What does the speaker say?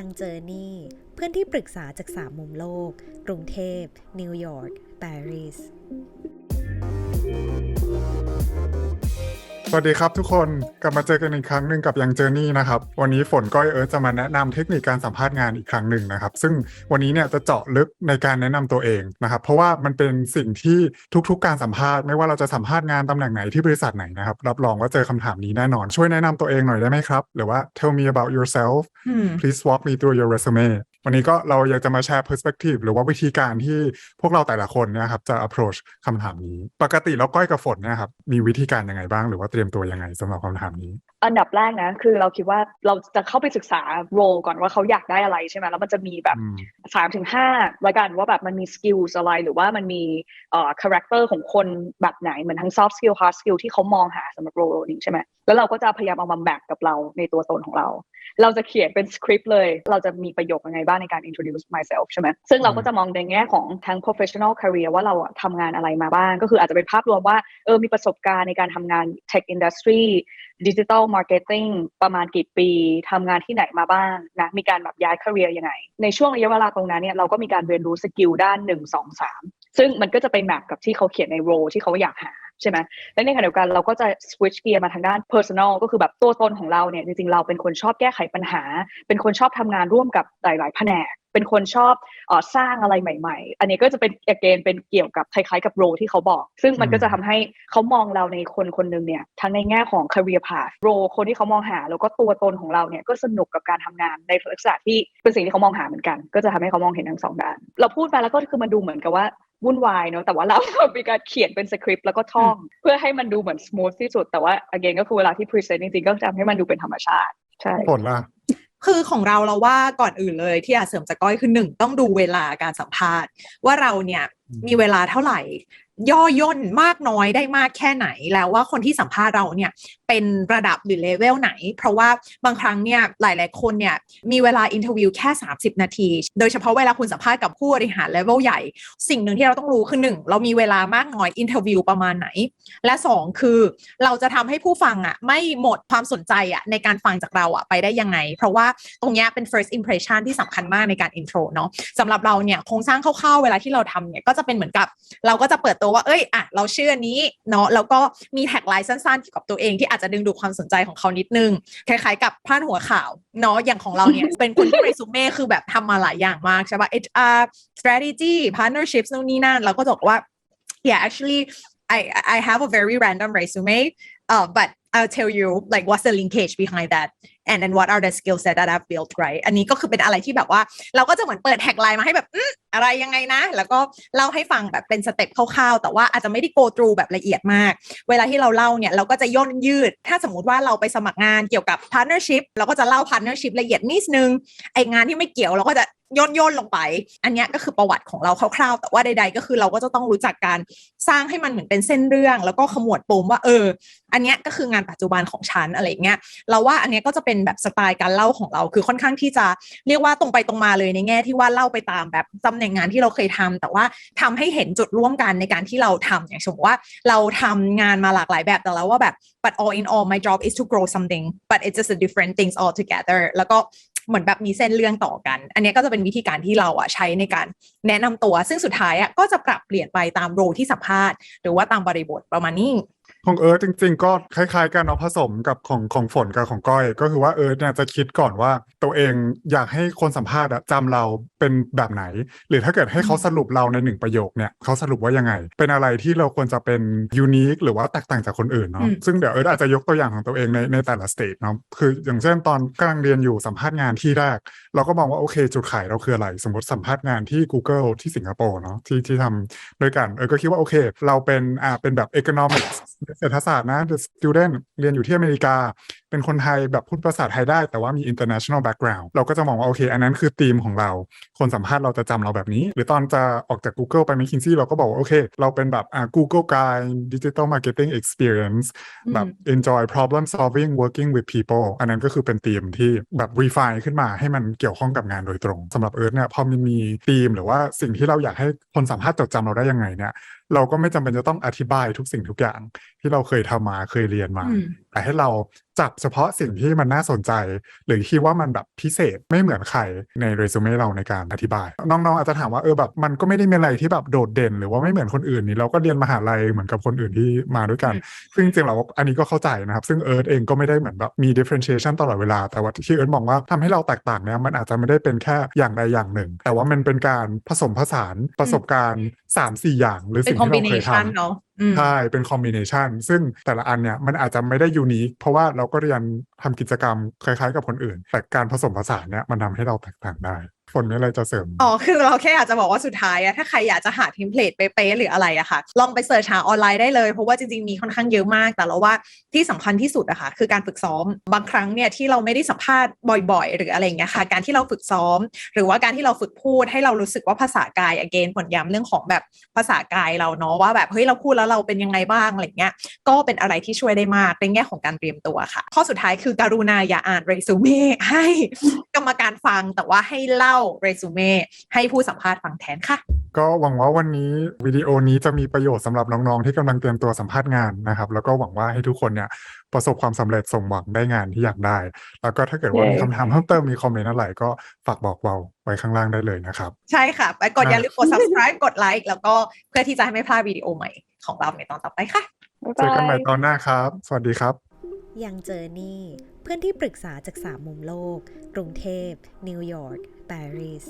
ยังเจอนี่เพื่อนที่ปรึกษาจากสามมุมโลก กรุงเทพ นิวยอร์กปารีส วัสดีครับทุกคนกลับมาเจอกันอีกครั้งหนึ่งกับยังเจอนี่นะครับ วันนี้ฝนก้อยเอิร์ธจะมาแนะนำเทคนิคการสัมภาษณ์งานอีกครั้งหนึ่งนะครับ ซึ่งวันนี้เนี่ยจะเจาะลึกในการแนะนำตัวเองนะครับ เพราะว่ามันเป็นสิ่งที่ทุกๆ การสัมภาษณ์ไม่ว่าเราจะสัมภาษณ์งานตำแหน่งไหนที่บริษัทไหนนะครับรับรองว่าเจอคำถามนี้แน่นอน ช่วยแนะนำตัวเองหน่อยได้ไหมครับ หรือว่า tell me about yourself Hmm. please walk me through your resume วันนี้ก็เราอยากจะมาแชร์ perspective หรือว่าวิธีการที่พวกเราแต่ละคนเนี่ยครับจะ approach คำถามนี้ ปกติแล้วก้อยกับฝนเนี่ยครับมีวิธีการยังไงบ้างหรือว่าเตรียมตัวยังไงสำหรับคำถามนี้ อันดับแรกนะ คือเราคิดว่าเราจะเข้าไปศึกษาโรก่อนว่าเขาอยากได้อะไรใช่ไหมแล้วมันจะมีแบบอืมสามถึงห้าละกันว่าแบบมันมีสกิลอะไรหรือว่ามันมีเอ่อคาแรคเตอร์ของคนแบบไหนเหมือนทั้ง soft skill hard skill ที่เขามองหาสำหรับโรนี้ใช่ไหมแล้วเราก็จะพยายามเอามาแบกกับเราในตัวตนของเรา เราจะเขียนเป็นสคริปต์เลย เราจะมีประโยคยังไงบ้างในการ introduce myself ใช่ไหมซึ่งเราก็จะมองในแง่ของทั้ง professional career ว่าเราอะทำงานอะไรมาบ้าง ก็คืออาจจะเป็นภาพรวมว่าเออมีประสบการณ์ในการทำงาน tech industry digital marketing ประมาณกี่ปีทำงานที่ไหนมาบ้างนะมีการแบบย้าย career ยังไง ในช่วงระยะเวลาตรงนั้นเนี่ยเราก็มีการเรียนรู้สกิลด้านหนึ่งสองสามซึ่งมันก็จะไปแมปกับที่เขาเขียนในโรที่เขาอยากหา ใช่ไหมและในขณะเดียวกันเราก็จะ switch gear มาทางด้าน personal ก็คือแบบตัวตนของเราเนี่ยจริงๆเราเป็นคนชอบแก้ไขปัญหา เป็นคนชอบทำงานร่วมกับหลายๆแผนกเป็นคนชอบเออสร้างอะไรใหม่ ๆ อันนี้ก็จะเป็น again เป็นเกี่ยวกับคล้ายๆกับ role ที่เขาบอก ซึ่งมันก็จะทำให้เขามองเราในคนคนหนึ่งเนี่ยทั้งในแง่ของ career path role คนที่เขามองหา แล้วก็ตัวตนของเราเนี่ยก็สนุกกับการทำงานในลักษณะที่เป็นสิ่งที่เขามองหาเหมือนกัน ก็จะทำให้เขามองเห็นทั้งสองด้าน เราพูดไปแล้วก็คือมันดูเหมือนกับว่า วุ่นวายเนอะแต่ว่าเรามีการเขียนเป็นสคริปต์แล้วก็ท่อง เพื่อให้มันดูเหมือน smooth ที่สุด แต่ว่า again ก็คือเวลาที่ present จริงๆก็จะทำให้มันดูเป็นธรรมชาติ ใช่ผลล่ะคือของเราเราว่าก่อนอื่นเลยที่อาจเสริมจากก้อยคือหนึ่งต้องดูเวลาการสัมภาษณ์ ว่าเราเนี่ยอืมมีเวลาเท่าไหร่ ย่อย่นมากน้อยได้มากแค่ไหนแล้วว่าคนที่สัมภาษณ์เราเนี่ยเป็นระดับหรือเลเวลไหน เพราะว่าบางครั้งเนี่ยหลาย ๆ คนเนี่ยมีเวลาอินเทอร์วิวแค่ 30 นาที โดยเฉพาะเวลาคุณสัมภาษณ์กับผู้บริหารเลเวลใหญ่ สิ่งหนึ่งที่เราต้องรู้คือหนึ่งเรามีเวลามากน้อยอินเทอร์วิวประมาณไหน และสองคือเราจะทำให้ผู้ฟังอะไม่หมดความสนใจอะในการฟังจากเราอะไปได้ยังไง เพราะว่าตรงเนี้ยเป็น first impression ที่สำคัญมากในการ intro เนาะสำหรับเราเนี่ยโครงสร้างคร่าวๆเวลาที่เราทำเนี่ยก็จะเป็นเหมือนกับเราก็จะเปิดตัวว่า เอ้ยอะเราเชื่อนี้เนาะแล้วก็มีแท็กไลน์สั้นๆเกี่ยวกับตัวเองที่อาจจะดึงดูดความสนใจของเขานิดนึง คล้ายๆกับพาดหัวข่าวเนาะอย่างของเราเนี่ย เป็นคนที่ resume คือแบบทำมาหลายอย่างมากใช่ป่ะ HR strategy partnerships นู่นนี่นั่นเราก็จะบอกว่า yeah actually I I have a very random resume uh, but I'll tell you like what's the linkage behind that and then what are the skill set that I've built right อันนี้ก็คือเป็นอะไรที่แบบว่า เราก็จะเหมือนเปิดแท็กไลน์มาให้แบบอืมอะไรยังไงนะ แล้วก็เล่าให้ฟังแบบเป็นสเต็ปคร่าวๆ แต่ว่าอาจจะไม่ได้ go through แบบละเอียดมาก เวลาที่เราเล่าเนี่ยเราก็จะย่นยืด ถ้าสมมติว่าเราไปสมัครงานเกี่ยวกับ partnership เราก็จะเล่า partnership ละเอียดนิดนึงไองานที่ไม่เกี่ยวเราก็จะย่นย่นๆลงไป อันนี้ก็คือประวัติของเราคร่าวๆ แต่ว่าใด ๆ ก็คือเราก็จะต้องรู้จักการสร้างให้มันเหมือนเป็นเส้นเรื่อง แล้วก็ขมวดปมว่าเออ อันนี้ก็คืองานปัจจุบันของฉันอะไรเงี้ย เราว่าอันนี้ก็จะเป็นแบบสไตล์การเล่าของเรา คือค่อนข้างที่จะเรียกว่าตรงไปตรงมาเลยในแง่ที่ว่าเล่าไปตามแบบตำแหน่งงานที่เราเคยทำแต่ว่าทำให้เห็นจุดร่วมกันในการที่เราทำอย่างสมมติว่าเราทำงานมาหลากหลายแบบแต่แล้วว่าแบบ but all in all my job is to grow something but it's just a different things all together แล้วก็ เหมือนแบบมีเส้นเรื่องต่อกัน อันนี้ก็จะเป็นวิธีการที่เราอะใช้ในการแนะนำตัว ซึ่งสุดท้ายอะก็จะปรับเปลี่ยนไปตามโรที่สัมภาษณ์ หรือว่าตามบริบทประมาณนี้ของเอิร์ธจริง ๆ ก็คล้ายๆกันเนาะผสมกับของของฝนกับของก้อย ก็คือว่าเอิร์ธเนี่ยจะคิดก่อนว่าตัวเองอยากให้คนสัมภาษณ์อะจำเราเป็นแบบไหน หรือถ้าเกิดให้เขาสรุปเราในหนึ่งประโยคเนี่ยเขาสรุปว่ายังไง เป็นอะไรที่เราควรจะเป็นยูนิคหรือว่าแตกต่างจากคนอื่นเนาะอืมซึ่งเดี๋ยวเอิร์ธอาจจะยกตัวอย่างของตัวเองในในแต่ละสเตจเนาะคืออย่างเช่นตอนกำลังเรียนอยู่สัมภาษณ์งานที่แรก เราก็มองว่าโอเค จุดขายเราคืออะไร สมมติสัมภาษณ์งานที่ Google ที่สิงคโปร์เนาะที่ที่ทำด้วยกันเออก็คิดว่าโอเค เราเป็นอ่าเป็นแบบ economics เศรษฐศาสตร์นะ the student เรียนอยู่ที่อเมริกา เป็นคนไทยแบบพูดภาษาไทยได้ แต่ว่ามี international background เราก็จะมองว่าโอเค อันนั้นคือธีมของเรา คนสัมภาษณ์เราจะจำเราแบบนี้ หรือตอนจะออกจาก Google ไป McKinsey เราก็บอกว่าโอเค เราเป็นแบบอ่า Google guy digital marketing experience แบบ enjoy problem solving working with people อันนั้นก็คือเป็นธีมที่แบบ refine ขึ้นมาให้มันเกี่ยวข้องกับงานโดยตรงสำหรับเอิร์ธเนี่ยพอมันมีธีมหรือว่าสิ่งที่เราอยากให้คนสัมภาษณ์จดจำเราได้ยังไงเนี่ยเราก็ไม่จำเป็นจะต้องอธิบายทุกสิ่งทุกอย่างที่เราเคยทำมาเคยเรียนมาอืม แต่ให้เราจับเฉพาะสิ่งที่มันน่าสนใจ หรือคิดว่ามันแบบพิเศษไม่เหมือนใครในเรซูเม่เราในการอธิบาย น้องๆ อาจจะถามว่าเออแบบมันก็ไม่ได้มีอะไรที่แบบโดดเด่น หรือว่าไม่เหมือนคนอื่นนี่เราก็เรียนมหาลัยเหมือนกับคนอื่นที่มาด้วยกัน ซึ่งจริงๆเราอันนี้ก็เข้าใจนะครับ ซึ่งเอิร์ธเองก็ไม่ได้เหมือนแบบมี differentiation ตลอดเวลา แต่ว่าที่เอิร์ธมองว่าทำให้เราแตกต่างเนี่ยมันอาจจะไม่ได้เป็นแค่อย่างใดอย่างหนึ่ง แต่ว่ามันเป็นการผสมผสานประสบการณ์3ามสี่อย่าง หรือเป็นสิ่งคอมที่บิเราเนเคยชันทำเนาะอืม ใช่เป็นคอมบิเนชันซึ่งแต่ละอันเนี่ยมันอาจจะไม่ได้ยูนิคเพราะว่าเราก็เรียนทำกิจกรรมคล้ายๆ กับคนอื่น แต่การผสมผสานเนี่ยมันทำให้เราแตกต่างได้ ฝนมีอะไรจะเสริม อ๋อ คือเราแค่อยากจะบอกว่าสุดท้ายอะถ้าใครอยากจะหาเทมเพลตเป๊ะๆหรืออะไรอะค่ะ ลองไปเสิร์ชหาออนไลน์ได้เลย เพราะว่าจริงๆ มีค่อนข้างเยอะมาก แต่เราว่าที่สำคัญที่สุดอะค่ะ คือการฝึกซ้อม บางครั้งเนี่ยที่เราไม่ได้สัมภาษณ์บ่อยๆ หรืออะไรอย่างเงี้ยค่ะ การที่เราฝึกซ้อม หรือว่าการที่เราฝึกพูดให้เรารู้สึกว่าภาษากาย again ผลย้ำเรื่องของแบบภาษากายเราเนาะว่าแบบเฮ้ยเราพูดแล้วเราเป็นยังไงบ้างอะไรเงี้ย ก็เป็นอะไรที่ช่วยได้มากในแง่ของการเตรียมตัวค่ะ ข้อสุดท้ายคือการุณาอย่าอ่านเรซูเม่ให้กรรมการฟังแต่ว่าให้เล่าเรซูเม่ให้ผู้สัมภาษณ์ฟังแทนค่ะ ก็หวังว่าวันนี้วิดีโอนี้จะมีประโยชน์สำหรับน้องๆที่กำลังเตรียมตัวสัมภาษณ์งานนะครับ แล้วก็หวังว่าให้ทุกคนเนี่ยประสบความสำเร็จสมหวังได้งานที่อยากได้ แล้วก็ถ้าเกิดว่าเย้มีคำถามเพิ่มเติมมีคอมเมนต์อะไรก็ฝากบอกเราไว้ข้างล่างได้เลยนะครับ ใช่ค่ะ ไปกดอะอย่าลืมกด subscribe กดไลค์แล้วก็เพื่อที่จะให้ไม่พลาดวิดีโอใหม่ของเราในตอนต่อไปค่ะบ๊ายเจอกันใหม่บายตอนหน้าครับ สวัสดีครับ ยังเจอนี่ เพื่อนที่ปรึกษาจากสามมุมโลก กรุงเทพ นิวยอร์ก ปารีส